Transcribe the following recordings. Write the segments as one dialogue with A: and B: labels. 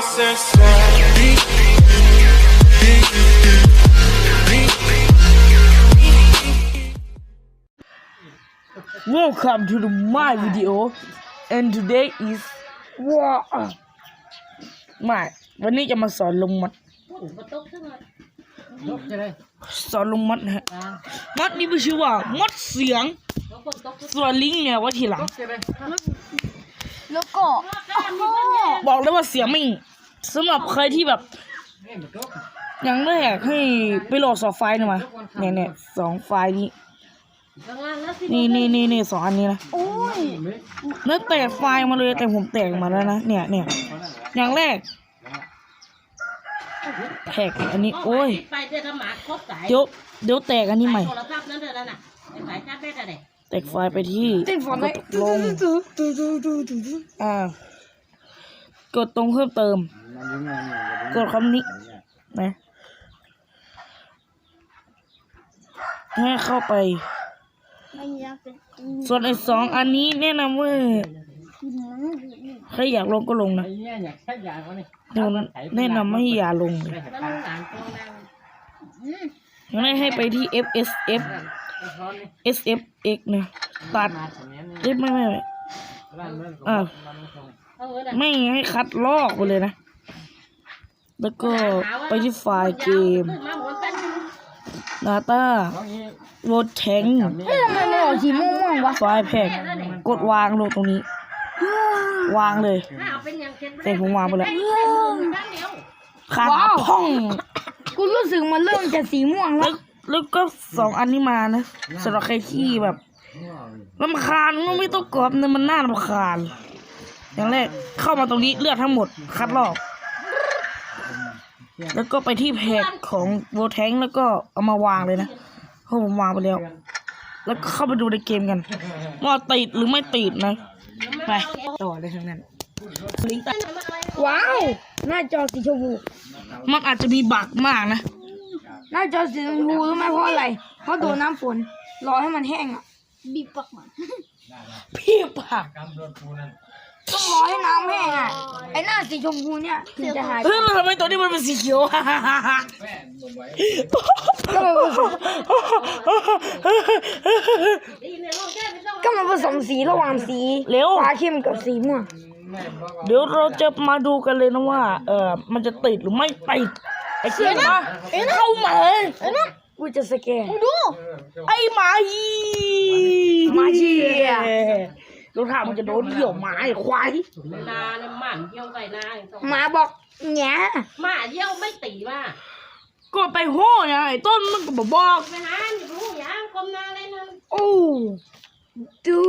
A: Welcome to the my video and today is ว้าไม่วันนี้จะมาสอนลงมั
B: ด
A: สอนลงมัดนะฮะมัดนี่ไม่ชื่อว่ามัดเสียงส่วนลิงก์เนี่ยไว่าทีหลัง
B: จะได้
C: แล้วก็
A: บอกเลยว่าเสียงไม่สำหรับใครที่แบบ
B: นี่มันยก
A: ยังไม่อยากให้ไปโหลดสองไฟล์หน่อยมาเนี่ยเนี่ยสองไฟล์นี้นี่นี่นี่นี่สองอันนี้นะ
C: โอ้ย
A: แล้วแตกไฟล์มาเลยแต่ผมแตกมาแล้วนะเนี่ยเนี่ยอย่างแรกแท็กอันนี้โอ้ย
D: ไปเจอกับหมาครบสาย
A: เดี๋ยวเดี๋ยวแตกอันนี้ใหม่
D: โทรศัพท์นั้น เถอะนั่นน่ะไอ้สายชาร์จแบตอะไร
A: แตกไฟล์ไปที่
C: ติดฝน
A: ก
C: เลย
A: ดลงอ่ากดตรงเพิ่มเติม กดคำนี้นะให้เข้าไป
C: ไม่อยากจะกิน
A: ส่วนไอ้สองอันนี้แนะนำว่า
C: กินมันอยู่นี่
A: ใครอยากลงก็ลงนะ
B: ไอ้เนี่ยอยากใช้ยางวะนี่
A: เดี๋ยวแนะนำไม่อย่าลงเลย
D: แล้วมันสารตัวดัง
C: อืม
A: ยังได้ให้ไปที่ FSF
B: ไอ้ช้อนนี่
A: SFX นะตัด
B: มาสมัยนี้
A: เอ้ยไม่ไม่ไม่
B: ร้านมัน
A: อ่า
D: เขาเออน่ะ
A: ไม่ให้คัดลอกไปเลยนะ แล้วก็ไปที่ไฟล์เกม
D: ขึ้นมาหัวเต้น
A: Data
B: น้องนี้
A: โ a ดแทง
B: กับนี่
C: เฮ้ยทำไมมันออกสีม่วงๆวะ
A: ไฟล์แพ็กกดวางลงตรงนี้ วางเลย
D: ถ้าเอาเป็นอย่างเช่น
A: แต่ผมวางไปแล้ว
D: ด้านเดียว
A: ขาพ่อง
C: กูรู้สึกมันเริ่มจะสีม่วงแล้
A: แล้วว แล้วก็สองอันนี้มานะสำหรับใครที่แบบลำคาญมันไม่ต้องกรอบนะมันน่ารำคาญอย่างแรกเข้ามาตรงนี้เลือกทั้งหมด คัดลอกแล้วก็ไปที่แพ็กของโ a แทงแล้วก็เอามาวางเลยนะเพราะผมวางไปแล้ว แล้วก็เข้าไปดูในเกมกัน ว่าติดหรือไม่ติดนะ ไปต่อเลยทั้งนั้นลิงก์ใต้
C: ว้าว หน้าจอสีชมพู
A: มันอาจจะมีบักมากนะ
C: ห น้าจอสีชมพูรู้ไหมเพราะอะไร เพราะโดนน้ำฝน รอให้มันแห้งอะ บีบปากมัน
A: พี่บัก
B: กำโดนปูนั่น
C: ต้องรอให้น้ำแห้งอะ ไอ้หน้าสีชมพูเนี่ยถึงจะหาย
A: เฮ้ยแล้วทำไมตัวนี้มันเป็นสีเขียว
B: แม่ลงไว้
C: ก็มันผสม
D: ดีเนี่ยลงแค่ไม่ต้อง
C: ก็มันผสมสีระหว่างสี
A: เร็ว
C: ฟ้าเข้มกับสีม่วง
B: แม่บอกว่า
A: เดี๋ยวเราจะมาดูกันเลยนะว่า เออมันจะติดหรือไม่ติดไอ้เชี่ยมาเข้ามา
C: กูจะสแกน
D: ดู
A: ไอ้หมาฮี
C: หมาเหี้ย
A: ดูท่ามันจะโดนเหี่ยวหมาไอ้ควาย
D: นาเนี่ยหมันเยี่ยวใส่นาต้อง
C: หมาบอกแง่
D: หมาเยี่ยวไม่ตีว่า
A: ก็ไปโห่ไงไอ้ต้นมันก็บอกบอก
D: ไปหาอยู่รู้อย่างกลมนาเลยนะ
C: โอ้ดู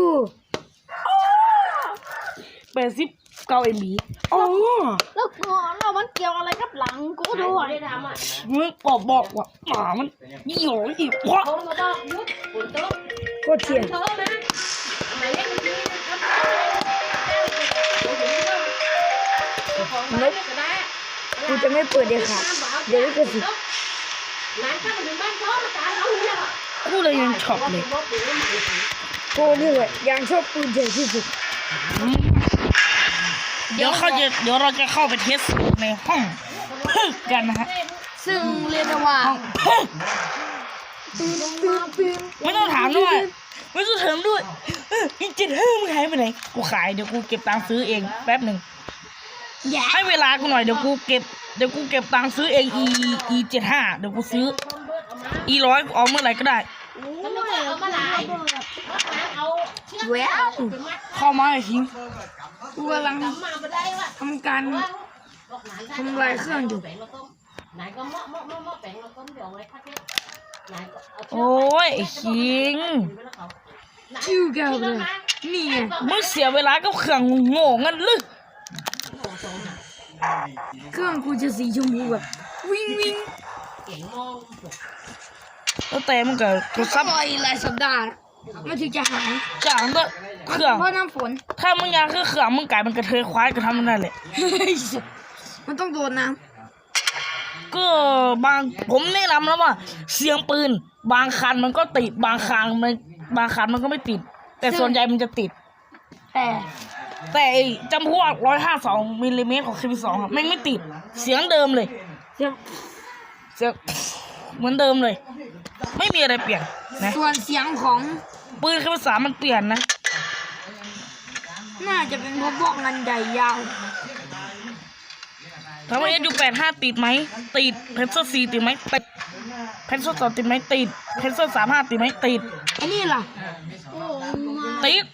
A: แปดสิบ เก้าเอ็มบีอ๋อ
C: แล้วก็เรามันเกี่ยวอะไรกับหลังกู
D: ดู
C: ด้วย
D: ได้ทำอะ
A: มึงบอกบอกว่าหมามันเหี่ยวอีกเพราะ
D: เขามาบอกยุบฝนตก
C: โคตรเทียน
D: โทษนะหมายเลขบัญชีครับนก
C: กูจะไม่เปิดเด็ดขาดเดี๋ยวลิขสิทธิ์
D: นายข้ามาถึงบ้านเขามาตามเราเนี่ย
A: กูเลยยังช็อปเลย
C: โกด้วยยังชอบปืนใหญ่ที่สุด
A: เดี๋ยวเขาจะเดี๋ยวเราจะเข้าไปเทสในห้องพึกกันนะฮะ
C: ซึ่งเรียกได้ว่า
A: ห้องพึก
C: ปืนปืนปืน
A: ไม่ต้องถามด้วยไม่ต้องถามด้วยเอออีเจ็ดห้ามึงหายไปไหนกูขายเดี๋ยวกูเก็บตังค์ซื้อเองแป๊บหนึ่ง
C: แย่
A: ให้เวลากูหน่อยเดี๋ยวกูเก็บเดี๋ยวกูเก็บตังค์ซื้อเองอีอีเจ็ดห้าเดี๋ยวกูซื้อ อีร้อยกูเอาเมื่อไหร่ก็ได้
D: มันไม่เอามาหลายเอาเชือก
C: แหวว
A: เข้ามาไอ้ทิ้ง
C: กูกำลัง
D: มาไม่ได้ว่ะ
C: ทำการทำลายเครื่องอยู่
D: นายก็เมาะเมาะเมาะเมาะแปลงเราต้มเดี๋ยวไว้พักเนี่ยนายก็เอา
A: โอ้ยไอ้คิง
C: จิ้วกันเลยนี่ไง
A: มึงเสียเวลากับเครื่องโง่งั้นลึก
C: เครื่องกูจะสีชมพูแบบวิ่งวิ่ง
D: เก่งมอง
A: แล้วแต่มึงก็โทรศัพท์
C: ปล่อยหลายสัปดาห์มันถึงจะหาย
A: จางด้วย เครื่อง
C: เพราะน้ำฝน
A: ถ้ามึงอยากคือเครื่องมึงกลายเป็นกระเทยควายก็ทำมันได้แหละ
C: มันต้องโดนน้
A: ก็บางผมแนะนำแล้วว่า เสียงปืน บางคันมันก็ติดบางคันมันบางคันมันก็ไม่ติด แต่ส่วนใหญ่มันจะติดำ
C: แต่
A: แต่ไอ้จำพวกร้อยห้าสองมิลลิเมตรของ KP2 อะแม่งไม่ติด เสียงเดิมเลย
C: เสียง
A: เสียงเหมือนเดิมเลย ไม่มีอะไรเปลี่ยนนะ
C: ส่วนเสียงของ
A: ปืน KP3 มันเปลี่ยนนะ
C: น่าจะเป็นเพราะพวกงันใหญ่ยาว
A: ถามว่า SU85 ติดไหม ติด เพนเซอร์ซีติดไหมติด เพนเซอร์สองติดไหมติด เพนเซอร์สามห้าติดไหมติด
C: ไอ้นี่ล่ะ
A: ติด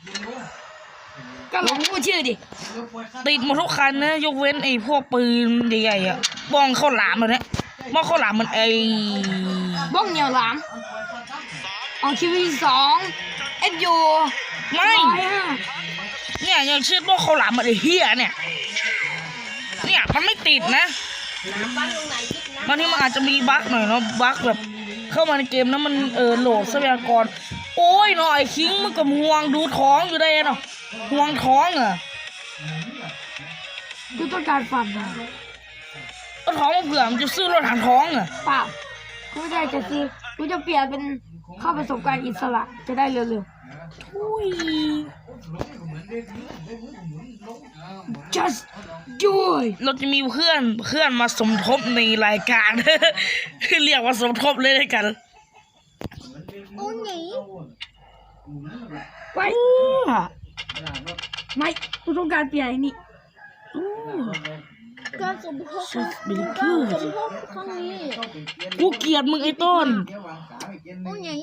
C: ก็ลองพูดชื่อดิ
A: ติดหมดทุกคันนะ ยกเว้นไอ้พวกปืนใหญ่ๆอะบ้องข้าวหลามแบบเนี้ยบ้องข้าวหลามมันไอ
C: บ้องเหนียวหลามเอาคิวสอง เอ็ดยู
A: ไม่
C: ร้อยห้า
A: เนี่ยยังชื่อบ้องข้าวหลามมันไอเฮียเนี่ย เนี่ยมันไม่ติดนะ
D: บ้านตรงไหนคิดนะ
A: บางทีมันอาจจะมีบั๊กหน่อยเนาะบั๊กแบบ เข้ามาในเกมแล้วมันเออโหลดทรัพยากร โอ้ยเนาะไอ้คิงมันกับห่วงดูท้องอยู่ได้เนาะห่วงท้องอะ
C: กูต้องการฟันนะ
A: ก็ท้องมาเผื่อมันจะซื้อรถถังท้องอะ
C: เปล่ากูไม่ได้จะซื้อกูจะเปลี่ยนเป็น เข้าประสบการณ์อิสระจะได้เร็ว
A: อุ้ย
C: ๆ just do it
A: เราจะมีเพื่อนเพื่อนมาสมทบในรายการ เรียกว่าสมทบเลยด้วยกัน
C: ไว้ไม่กูต้องการเปลี่ยนไอ้นี่
E: การสมทบ
A: สุดบิล
E: กา
A: คือ
E: รสมทบครั้งนี้
A: กูเกลียดมึงไอ้ต้น
E: โอ้ย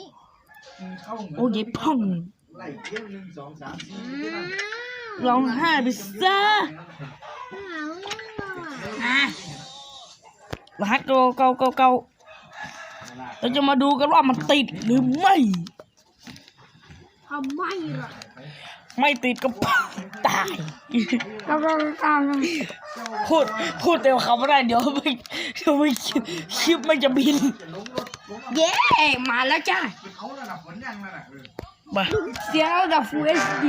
A: โอ้ยพ่อง
F: ไล่เที่ยวหนึ่งสองสามสี่
A: ร้องไห้ไปซะ
E: หนาวยังอะ
C: อะ
A: รหัสเก่าเก่าเก่าเก่าเราจะมาดูกันว่ามันติดหรือไม่
E: ทำไมล่ะ
A: ไม่ติดก็ตาย
C: เก้าเก้าเก้า
A: พูดพูดเต็มคำไม่ได้เดี๋ยวไม่เดี๋ยวไม่คลิปคลิปมันจะบิน
C: เย้ มาแล้วจ้า
F: เอาระดับฝนยังนั่นน่ะเออ
A: มา
C: เสียงระดับ Full HD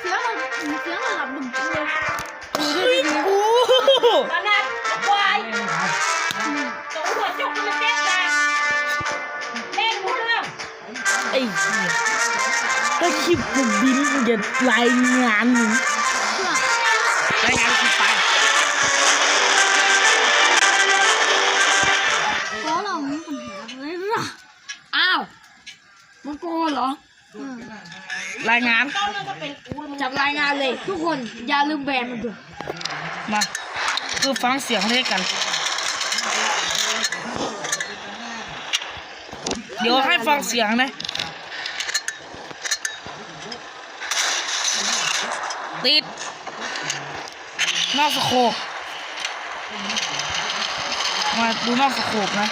E: เสียงระดับเสียงระดับหนึ่งเลย
A: โอ้
D: ขนาดควายสองหัวจุกมันเจ็บนะเล่นหมดเรื่อง
A: ไอ้เหี้ย ถ้าคลิปมันบินมันจะรายงานมึงรายงานคลิปไป
E: เพราะเรามีปัญหาเลยล่ะ
C: อ้าวมันโกนเหรอ
A: รายงาน
D: ต้นมันก็เป็นกู
C: จับรายงานเลย ทุกคนอย่าลืมแบนมันด้วย
A: มา คือฟังเสียงด้วยกัน เดี๋ยวให้ฟังเสียงนะ ติด นอกสโคปมาดูนอกสโคปนะ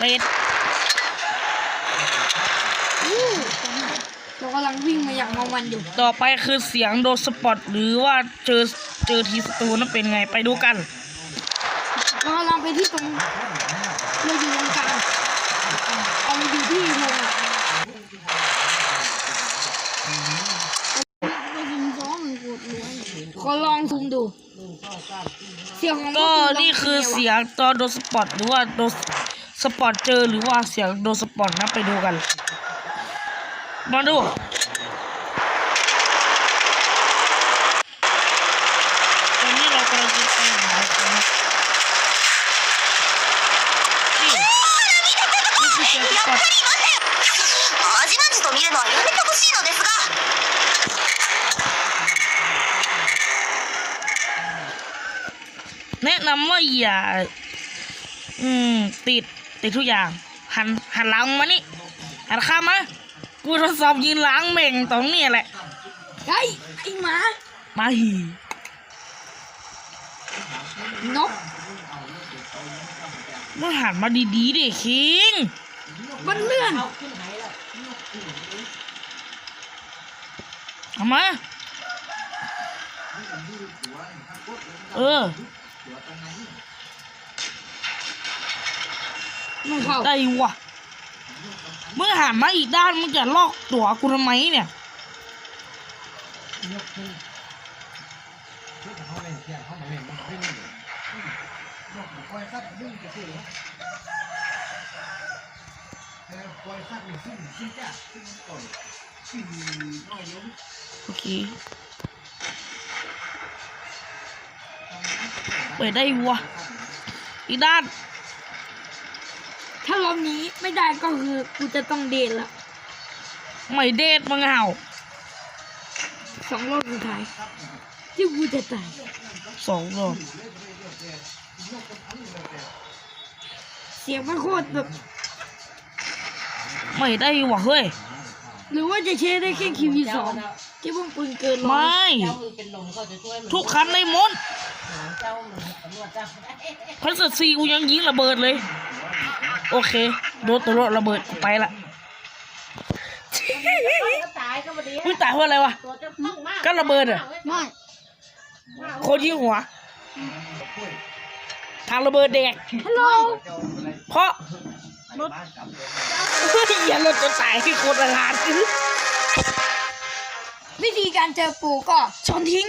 A: ติด
C: เรากำลังวิ่งมาอย่างเมามันอยู่
A: ต่อไปคือเสียงโดนสปอตหรือว่าเจอเจอทีสตูนั้นเป็นไงไปดูกัน
C: เรากำลังไปที่ตรงเราอยู่ตรงกลางเอามาอยู่ที่วงอะ
E: ไปยิงซ้อมมันปวดหัว
C: ขอลองซูมดู เสียงของ
A: ก็นี่คือเสียงตอนโดนสปอตหรือว่าโดนสปอตเจอหรือว่าเสียงโดนสปอตนะไปดูกัน มาดู แนะนำว่าอย่า อืม ติดติดทุกอย่าง หันหันหลังมานี่หันข้ามมากูทดสอบยิงล้างเม่งตรงนี้แหละ
C: เฮ้ยไอ้หมา
A: มาหี
C: นก
A: มึงหันมาดีๆดิคิง
C: มันเลื่อน
D: เอาขึ้นไหน แล้ว
A: เอามาเออ
C: มันเข้า
A: ได้วะมึงหันมาอีกด้านมึงจะลอกตัวกูทำไมเนี่ย
B: เขาเล่นเที่ยงเขามาเล่นมันขึ้น
F: ปล่อยสัตว์ดึงไปสิเออปล่อยสัตว์หนึ่งซึ่งซึ่งจ้าซึ่งก่อน
A: โอเค เปิดได้วัวอีกด้าน
C: ถ้ารอบนี้ไม่ได้ก็คือกูจะต้องเดทละ
A: ไม่เดทมังเห่า
C: สองรอบสุดท้ายที่กูจะตาย
A: สองรอบ
C: เสียงมันโคตรแบบ
A: ไม่ได้ว่ะเฮ้ย
C: หรือว่าจะใช้ได้แค่คิวสองที่พวกปืนเกินร้
A: ไม
C: อย่
D: เจ้ามือเป็นลมเขาจะช่วยมึง
A: ทุกคันในมนต์
D: เจ้ามือตำรวจเจ้า
A: พันสซีกูยังยิงระเบิดเลย โอเค โดนตัวรถระเบิดกูไปละ
D: ก็ตายก็มาดี
A: อุ้ยตายเพราะอะไรวะ
D: ตัวเจ้าต้องมาก
A: ก็ระเบิดอะ
E: ไม่
A: โคนยิงหัว ทางระเบิดแดก
E: ฮัลโหล
A: เพราะรถเฮ้ยอย่ารถจะตายที่โคนละลาน
C: วิธีการเจอปูก็ชนทิ้ง